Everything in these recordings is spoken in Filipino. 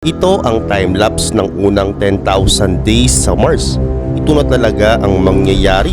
Ito ang time-lapse ng unang 10,000 days sa Mars. Ito na talaga ang mangyayari.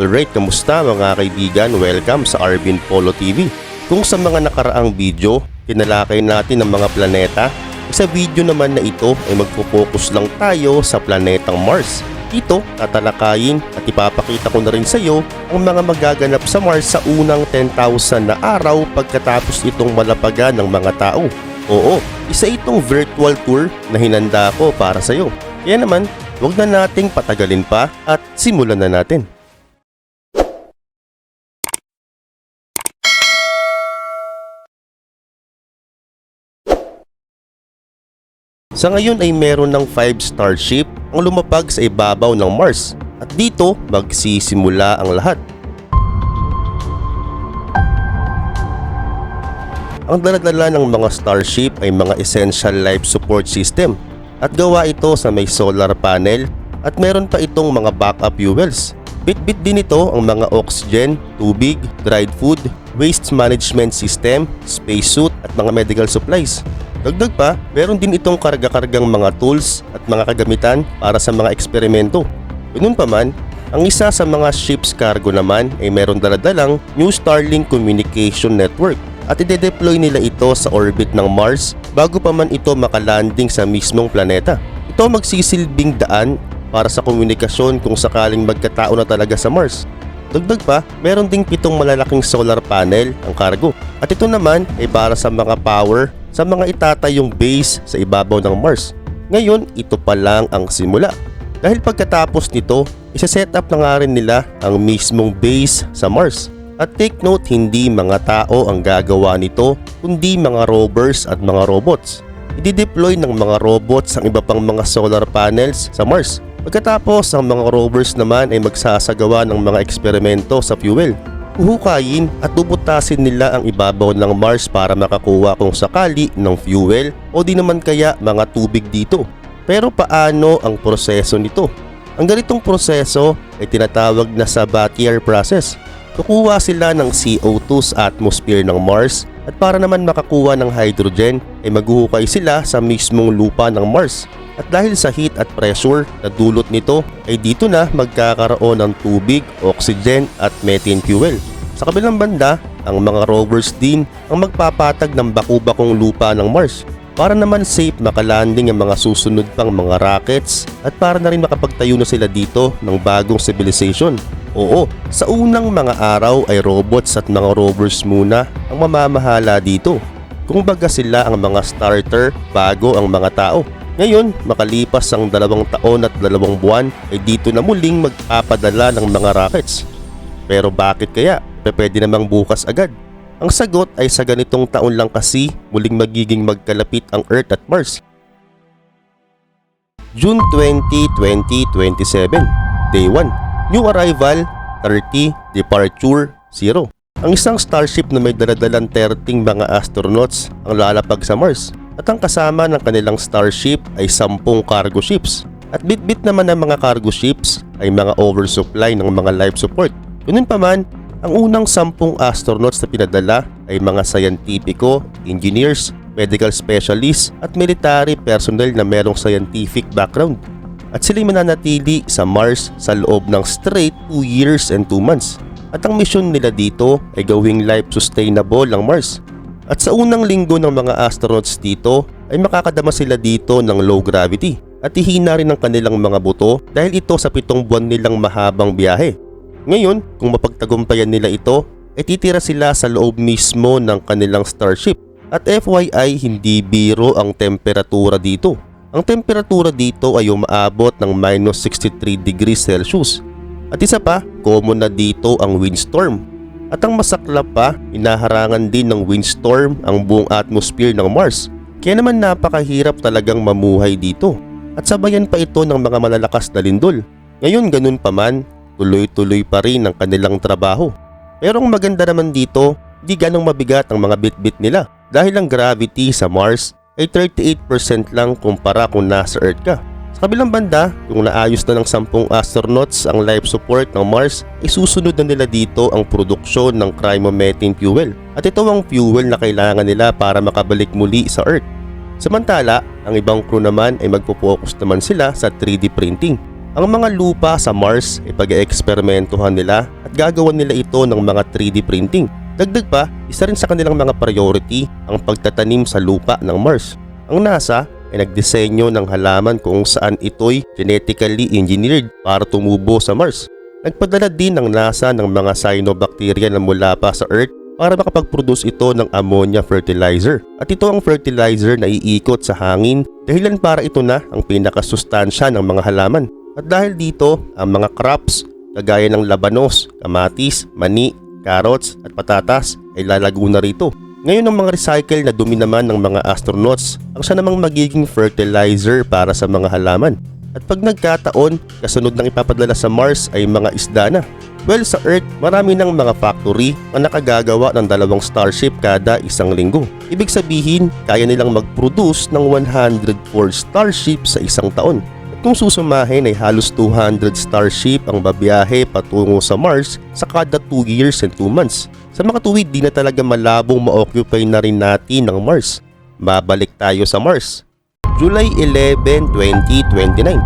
Alright, kamusta mga kaibigan? Welcome sa Arvin Polo TV. Kung sa mga nakaraang video, tinalakay natin ang mga planeta, sa video naman na ito ay magpo-focus lang tayo sa planetang Mars. Dito, tatalakayin at ipapakita ko na rin sa iyo ang mga magaganap sa Mars sa unang 10,000 na araw pagkatapos itong malapagan ng mga tao. Oo, isa itong virtual tour na hinanda ko para sa iyo. Kaya naman, huwag na nating patagalin pa at simulan na natin. Sa ngayon ay meron ng 5 starship ang lumapag sa ibabaw ng Mars at dito magsisimula ang lahat. Ang daladala ng mga starship ay mga essential life support system at gawa ito sa may solar panel at meron pa itong mga backup fuels. Bit-bit din ito ang mga oxygen, tubig, dried food, waste management system, spacesuit at mga medical supplies. Dagdag pa, meron din itong karga-kargang mga tools at mga kagamitan para sa mga eksperimento. Ganun pa man, ang isa sa mga ship's cargo naman ay meron daladalang New Starlink Communication Network at ide-deploy nila ito sa orbit ng Mars bago pa man ito makalanding sa mismong planeta. Ito magsisilbing daan para sa komunikasyon kung sakaling magkatao na talaga sa Mars. Dagdag pa, meron ding pitong malalaking solar panel ang cargo. At ito naman ay para sa mga power sa mga itatayong base sa ibabaw ng Mars. Ngayon, ito pa lang ang simula. Dahil pagkatapos nito, isa-set up na nga rin nila ang mismong base sa Mars. At take note, hindi mga tao ang gagawa nito, kundi mga rovers at mga robots. I-deploy ng mga robots ang iba pang mga solar panels sa Mars. Pagkatapos, ang mga rovers naman ay magsasagawa ng mga eksperimento sa fuel. Huhukayin at bubutasin nila ang ibabaw ng Mars para makakuha kung sakali ng fuel o di naman kaya mga tubig dito. Pero paano ang proseso nito? Ang ganitong proseso ay tinatawag na sa Battier process. Kukuha sila ng CO2 sa atmosphere ng Mars at para naman makakuha ng hydrogen ay maghuhukay sila sa mismong lupa ng Mars. At dahil sa heat at pressure na dulot nito ay dito na magkakaroon ng tubig, oxygen at methane fuel. Sa kabilang banda, ang mga rovers din ang magpapatag ng baku-bakong lupa ng Mars para naman safe makalanding ang mga susunod pang mga rockets at para na rin makapagtayo na sila dito ng bagong civilization. Oo, sa unang mga araw ay robots at mga rovers muna ang mamamahala dito. Kung baga sila ang mga starter bago ang mga tao. Ngayon, makalipas ang dalawang taon at dalawang buwan ay dito na muling magpapadala ng mga rockets. Pero bakit kaya? Pwede namang bukas agad. Ang sagot ay sa ganitong taon lang kasi muling magiging magkalapit ang Earth at Mars. June 20, 2027 Day 1 New arrival 30 Departure 0 Ang isang starship na may daladalang 30 mga astronauts ang lalapag sa Mars at ang kasama ng kanilang starship ay 10 cargo ships. At bit-bit naman ng mga cargo ships ay mga oversupply ng mga life support. Ganun pa man, ang unang 10 astronauts na pinadala ay mga scientifico, engineers, medical specialists at military personnel na merong scientific background. At sila'y mananatili sa Mars sa loob ng straight 2 years and 2 months. At ang misyon nila dito ay gawing life sustainable ang Mars. At sa unang linggo ng mga astronauts dito ay makakadama sila dito ng low gravity at ihina rin ang kanilang mga buto dahil ito sa pitong buwan nilang mahabang biyahe. Ngayon, kung mapagtagumpayan nila ito, ay titira sila sa loob mismo ng kanilang starship. At FYI, hindi biro ang temperatura dito. Ang temperatura dito ay umaabot ng minus 63 degrees Celsius. At isa pa, common na dito ang windstorm. At ang masaklap pa, inaharangan din ng windstorm ang buong atmosphere ng Mars. Kaya naman napakahirap talagang mamuhay dito. At sabayan pa ito ng mga malalakas na lindol. Ngayon ganun pa man, tuloy-tuloy pa rin ang kanilang trabaho. Pero ang maganda naman dito, di ganong mabigat ang mga bitbit nila dahil ang gravity sa Mars ay 38% lang kumpara kung nasa Earth ka. Sa kabilang banda, kung naayos na ng 10 astronauts ang life support ng Mars, ay susunod na nila dito ang produksyon ng cryomethane fuel. At ito ang fuel na kailangan nila para makabalik muli sa Earth. Samantala, ang ibang crew naman ay magpo-focus naman sila sa 3D printing. Ang mga lupa sa Mars ay pag-eeksperimentuhan nila at gagawan nila ito ng mga 3D printing. Dagdag pa, isa rin sa kanilang mga priority ang pagtatanim sa lupa ng Mars. Ang NASA ay nagdisenyo ng halaman kung saan ito'y genetically engineered para tumubo sa Mars. Nagpadala din ng NASA ng mga cyanobacteria na mula pa sa Earth para makapag-produce ito ng ammonia fertilizer. At ito ang fertilizer na iikot sa hangin dahilan para ito na ang pinakasustansya ng mga halaman. At dahil dito, ang mga crops kagaya ng labanos, kamatis, mani, carrots at patatas ay lalago na rito. Ngayon ang mga recycle na dumi naman ng mga astronauts ang siya namang magiging fertilizer para sa mga halaman. At pag nagkataon, kasunod ng ipapadala sa Mars ay mga isda na. Well, sa Earth, marami ng mga factory ang nakagagawa ng dalawang starship kada isang linggo. Ibig sabihin, kaya nilang mag-produce ng 104 starship sa isang taon. At kung susumahin ay halos 200 starship ang babiyahe patungo sa Mars sa kada 2 years and 2 months. Sa makatuwid, di na talaga malabong ma-occupy na rin natin ng Mars. Babalik tayo sa Mars. July 11, 2029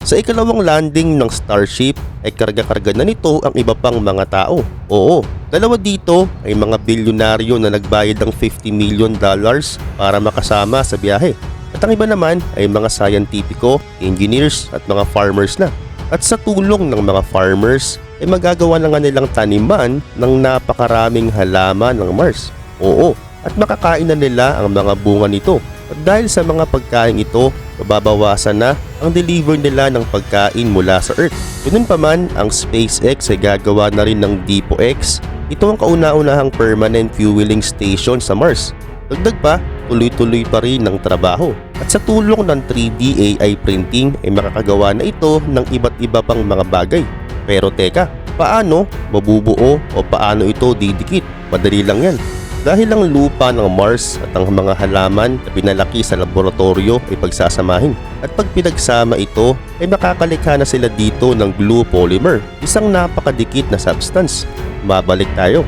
Sa ikalawang landing ng Starship ay karga-karga na nito ang iba pang mga tao. Oo, dalawa dito ay mga bilyonaryo na nagbayad ng 50 million dollars para makasama sa biyahe. At ang iba naman ay mga scientifico, engineers at mga farmers na. At sa tulong ng mga farmers ay magagawa na nga nilang taniman ng napakaraming halaman ng Mars. Oo, at makakain na nila ang mga bunga nito. At dahil sa mga pagkain ito, mababawasan na ang deliver nila ng pagkain mula sa Earth. Ganun pa man, ang SpaceX ay gagawa na rin ng DepoX. Ito ang kauna-unahang permanent fueling station sa Mars. Dagdag pa, tuloy-tuloy pa rin ng trabaho. At sa tulong ng 3D AI printing ay makakagawa na ito ng iba't iba pang mga bagay. Pero teka, paano mabubuo o paano ito didikit? Madali lang yan. Dahil ang lupa ng Mars at ang mga halaman na pinalaki sa laboratorio ay pagsasamahin. At pag pinagsama ito ay makakalikha na sila dito ng glue polymer, isang napakadikit na substance. Mabalik tayo.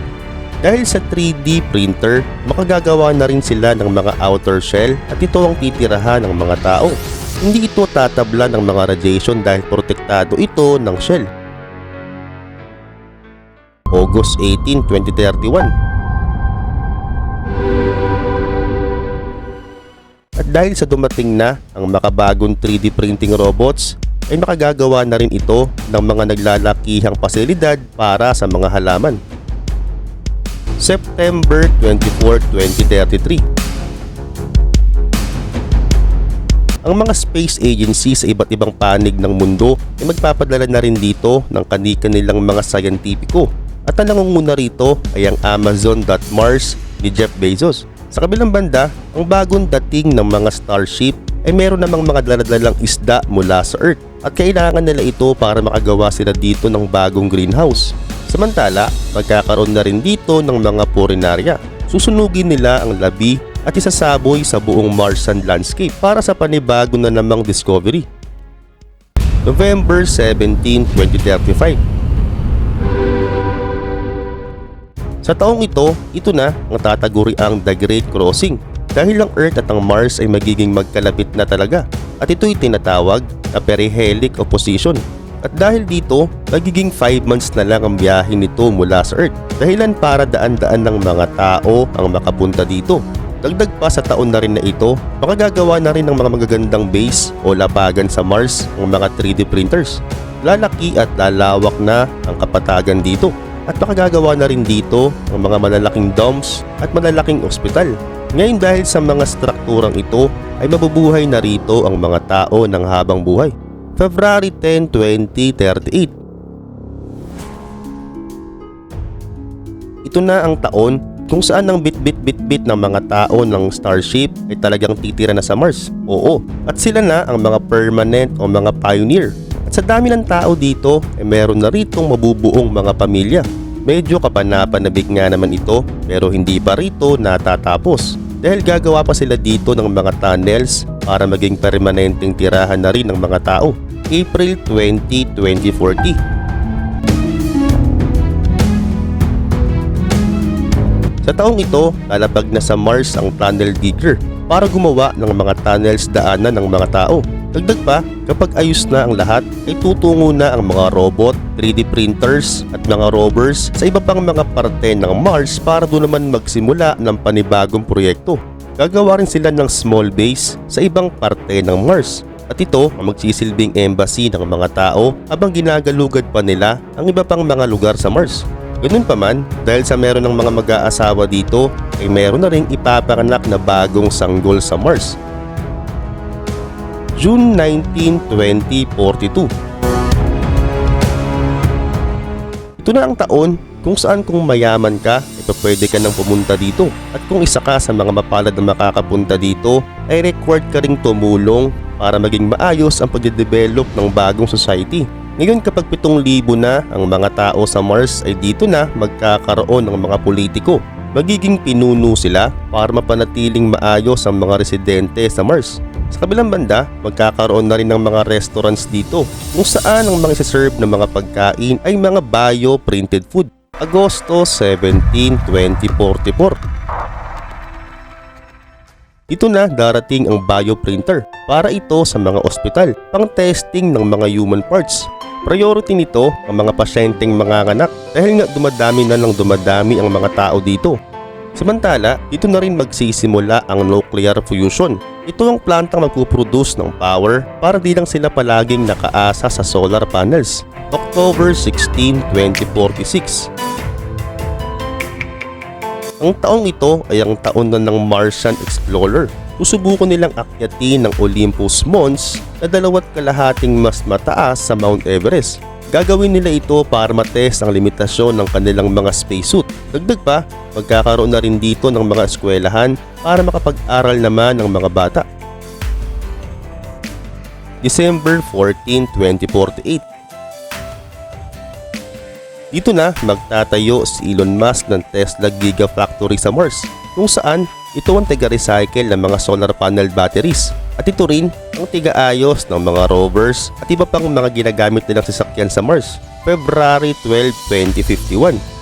Dahil sa 3D printer, makagagawa na rin sila ng mga outer shell at ito ang titirahan ng mga tao. Hindi ito tatabla ng mga radiation dahil protektado ito ng shell. August 18, 2031 At dahil sa dumating na ang makabagong 3D printing robots, ay makagagawa na rin ito ng mga naglalakihang pasilidad para sa mga halaman. September 24, 2033 Ang mga space agencies sa iba't ibang panig ng mundo ay magpapadala na rin dito ng kani-kanilang mga sayantipiko at ang nangunguna rito ay ang Amazon.Mars ni Jeff Bezos. Sa kabilang banda, ang bagong dating ng mga starship ay meron namang mga daladalang isda mula sa Earth at kailangan nila ito para makagawa sila dito ng bagong greenhouse. Samantala, magkakaroon na rin dito ng mga purinarya. Susunugin nila ang labi at isasaboy sa buong Martian landscape para sa panibago na namang discovery. November 17, 2035 Sa taong ito, ito na ang tataguri ang The Great Crossing dahil ang Earth at ang Mars ay magiging magkalapit na talaga at ito'y tinatawag na perihelic opposition. At dahil dito, magiging 5 months na lang ang biyahe nito mula sa Earth dahilan para daan-daan ng mga tao ang makapunta dito. Dagdag pa sa taon na rin na ito, makagagawa na rin ng mga magagandang base o labagan sa Mars ang mga 3D printers. Lalaki at lalawak na ang kapatagan dito at makagagawa na rin dito ang mga malalaking domes at malalaking ospital. Ngayon dahil sa mga strukturang ito ay mabubuhay na rito ang mga tao ng habang buhay. February 10, 2038 Ito na ang taon kung saan ang bit-bit-bit-bit ng mga tao ng Starship ay talagang titira na sa Mars. Oo, at sila na ang mga permanent o mga pioneer. At sa dami ng tao dito ay meron na ritong mabubuong mga pamilya. Medyo kapanapanabik nga naman ito pero hindi pa rito natatapos dahil gagawa pa sila dito ng mga tunnels para maging permanenteng tirahan na rin ng mga tao. April 20, 2040 Sa taong ito, lalapag na sa Mars ang tunnel digger para gumawa ng mga tunnels daanan ng mga tao. Dagdag pa, kapag ayos na ang lahat, ay tutungo na ang mga robot, 3D printers at mga rovers sa iba pang mga parte ng Mars para doon naman magsimula ng panibagong proyekto. Gagawa rin sila ng small base sa ibang parte ng Mars. At ito ang magsisilbing embassy ng mga tao habang ginagalugad pa nila ang iba pang mga lugar sa Mars. Ganun pa man, dahil sa meron ng mga mag-aasawa dito, ay meron na ring ipapanganak na bagong sanggol sa Mars. June 19, 2042 Ito na ang taon kung saan kung mayaman ka, ito pwede ka nang pumunta dito. At kung isa ka sa mga mapalad na makakapunta dito, ay required ka ring tumulong para maging maayos ang pagde-develop ng bagong society. Ngayon kapag 7,000 na ang mga tao sa Mars ay dito na magkakaroon ng mga politiko. Magiging pinuno sila para mapanatiling maayos ang mga residente sa Mars. Sa kabilang banda, magkakaroon na rin ng mga restaurants dito kung saan ang mga serve ng mga pagkain ay mga bio-printed food. Agosto 17, 2044 Dito na darating ang bioprinter para ito sa mga ospital pang testing ng mga human parts. Priority nito ang mga pasyenteng manganganak dahil nga dumadami na ng dumadami ang mga tao dito. Samantala, dito na rin magsisimula ang nuclear fusion. Ito ang plantang magpuproduce ng power para di lang sila palaging nakaasa sa solar panels. October 16, 2046 Ang taong ito ay ang taon na ng Martian Explorer. Susubukan nilang akyatin ng Olympus Mons na dalawat kalahating mas mataas sa Mount Everest. Gagawin nila ito para matest ang limitasyon ng kanilang mga spacesuit. Dagdag pa, magkakaroon na rin dito ng mga eskwelahan para makapag-aral naman ng mga bata. December 14, 2048 Dito na magtatayo si Elon Musk ng Tesla Gigafactory sa Mars kung saan ito ang tiga-recycle ng mga solar panel batteries at ito rin ang tiga-ayos ng mga rovers at iba pang mga ginagamit nilang sasakyan sa Mars. February 12, 2051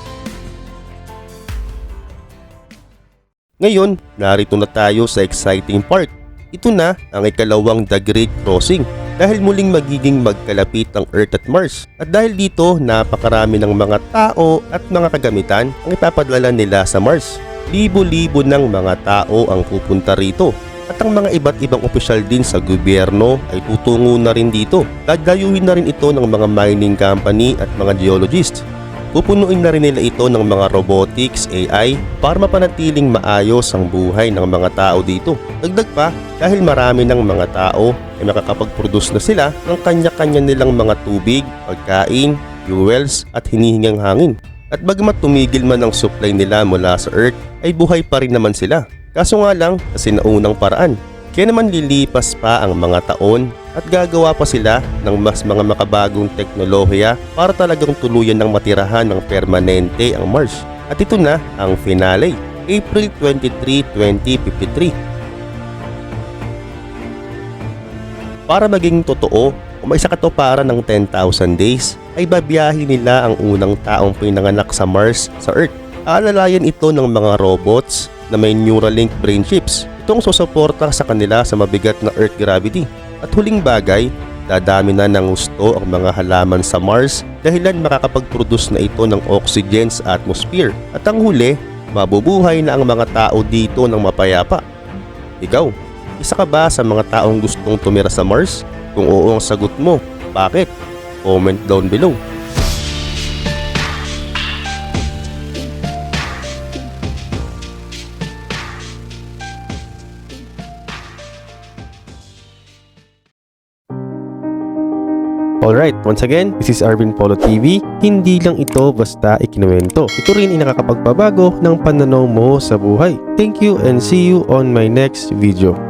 Ngayon, narito na tayo sa exciting part. Ito na ang ikalawang The Great Crossing dahil muling magiging magkalapit ang Earth at Mars. At dahil dito, napakarami ng mga tao at mga kagamitan ang ipapadala nila sa Mars. Libo-libo ng mga tao ang pupunta rito. At ang mga iba't ibang opisyal din sa gobyerno ay tutungo na rin dito. Dadayuhin na rin ito ng mga mining company at mga geologist. Pupunuin na rin nila ito ng mga robotics, AI para mapanatiling maayos ang buhay ng mga tao dito. Dagdag pa, dahil marami ng mga tao ay makakapag-produce na sila ng kanya-kanya nilang mga tubig, pagkain, fuels at hinihingang hangin. At bagamat tumigil man ang supply nila mula sa Earth, ay buhay pa rin naman sila. Kaso nga lang, sa sinaunang paraan. Kaya naman lilipas pa ang mga taon at gagawa pa sila ng mas mga makabagong teknolohiya para talagang tuluyan ng matirahan ng permanente ang Mars. At ito na ang finale, April 23, 2053. Para maging totoo, kung may katuparan ng 10,000 days, ay babiyahin nila ang unang taong pinanganak sa Mars sa Earth. Aalalayan ito ng mga robots na may Neuralink brain chips. Itong susuporta sa kanila sa mabigat na Earth gravity. At huling bagay, dadami na ng gusto ang mga halaman sa Mars dahilan makakapag-produce na ito ng oxygen sa atmosphere. At ang huli, mabubuhay na ang mga tao dito ng mapayapa. Ikaw, isa ka ba sa mga taong gustong tumira sa Mars? Kung oo ang sagot mo, bakit? Comment down below. Alright, once again, this is Arvin Polo TV. Hindi lang ito basta ikinuwento. Ito rin ay nakakapagpabago ng pananaw mo sa buhay. Thank you and see you on my next video.